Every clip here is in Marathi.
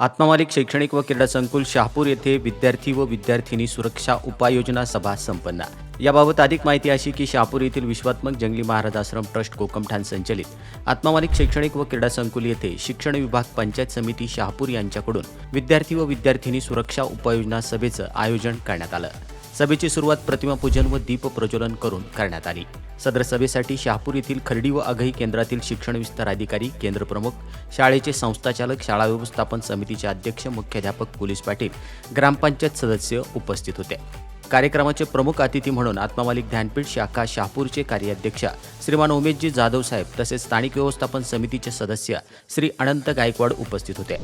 आत्मामालिक शैक्षणिक व क्रीडा संकुल शहापूर येथे विद्यार्थी व विद्यार्थिनी सुरक्षा उपाययोजना सभा संपन्न. याबाबत अधिक माहिती अशी की शहापूर येथील विश्वात्मक जंगली महाराज आश्रम ट्रस्ट कोकमठाण संचलित. आत्मामालिक शैक्षणिक व क्रीडा संकुल येथे शिक्षण विभाग पंचायत समिती शहापूर यांच्याकडून विद्यार्थी व विद्यार्थिनी सुरक्षा उपाययोजना सभेचं आयोजन करण्यात आलं. सभेची सुरुवात प्रतिमा पूजन व दीप प्रज्वलन करून करण्यात आली. सदर सभेसाठी शहापूर येथील खर्डी व अघई केंद्रातील शिक्षण विस्तार अधिकारी केंद्रप्रमुख शाळेचे संस्थाचालक शाळा व्यवस्थापन समितीचे अध्यक्ष मुख्याध्यापक पोलीस पाटील ग्रामपंचायत सदस्य उपस्थित होते. कार्यक्रमाचे प्रमुख अतिथी म्हणून आत्मामालिक ध्यानपीठ शाखा शहापूरचे कार्याध्यक्ष श्रीमान उमेशजी जाधव साहेब तसेच स्थानिक व्यवस्थापन समितीचे सदस्य श्री अनंत गायकवाड उपस्थित होते.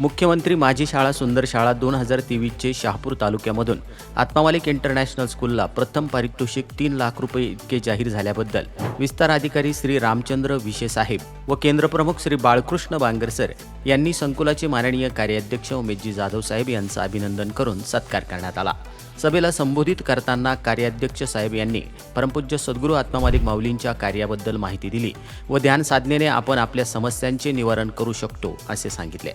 मुख्यमंत्री माझी शाळा सुंदर शाळा दोन हजार तेवीसचे शहापूर तालुक्यामधून आत्मामालिक इंटरनॅशनल स्कूलला प्रथम पारितोषिक तीन लाख रुपये इतके जाहीर झाल्याबद्दल विस्तार अधिकारी श्री रामचंद्र विशे साहेब व केंद्रप्रमुख श्री बाळकृष्ण बांगरसर यांनी संकुलाचे माननीय कार्याध्यक्ष उमेशजी जाधव साहेब यांचं अभिनंदन करून सत्कार करण्यात आला. सभेला संबोधित करताना कार्याध्यक्ष साहेब यांनी परमपूज्य सद्गुरू आत्मामालिक माऊलींच्या कार्याबद्दल माहिती दिली व ध्यान साधनेने आपण आपल्या समस्यांचे निवारण करू शकतो असे सांगितले.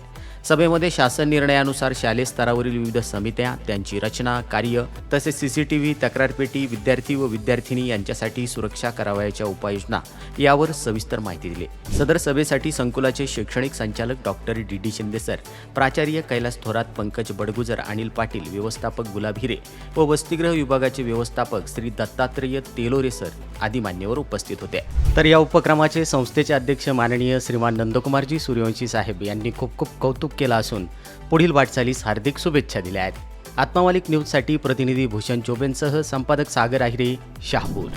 सभेमध्ये शासन निर्णयानुसार शालेय स्तरावरील विविध समित्या त्यांची रचना कार्य तसेच सीसीटीव्ही तक्रारपेटी विद्यार्थी व विद्यार्थिनी यांच्यासाठी सुरक्षा करावयाच्या उपाययोजना यावर सविस्तर माहिती दिली. सदर सभेसाठी संकुलाचे शैक्षणिक संचालक doctor D D Shinde sir प्राचार्य कैलास थोरात पंकज बडगुजर अनिल पाटील व्यवस्थापक गुलाब हिरे व वसतिगृह विभागाचे व्यवस्थापक श्री दत्तात्रेय तेलोरे सर आदी मान्यवर उपस्थित होते. तर या उपक्रमाचे संस्थेचे अध्यक्ष माननीय श्रीमान नंदकुमारजी सूर्यवंशी साहेब यांनी खूप खूप कौतुक केलं असून पुढील वाटचालीस हार्दिक शुभेच्छा दिल्या आहेत. आत्मामालिक न्यूजसाठी प्रतिनिधी भूषण चोबेंसह संपादक सागर आहिरे शाहपूर.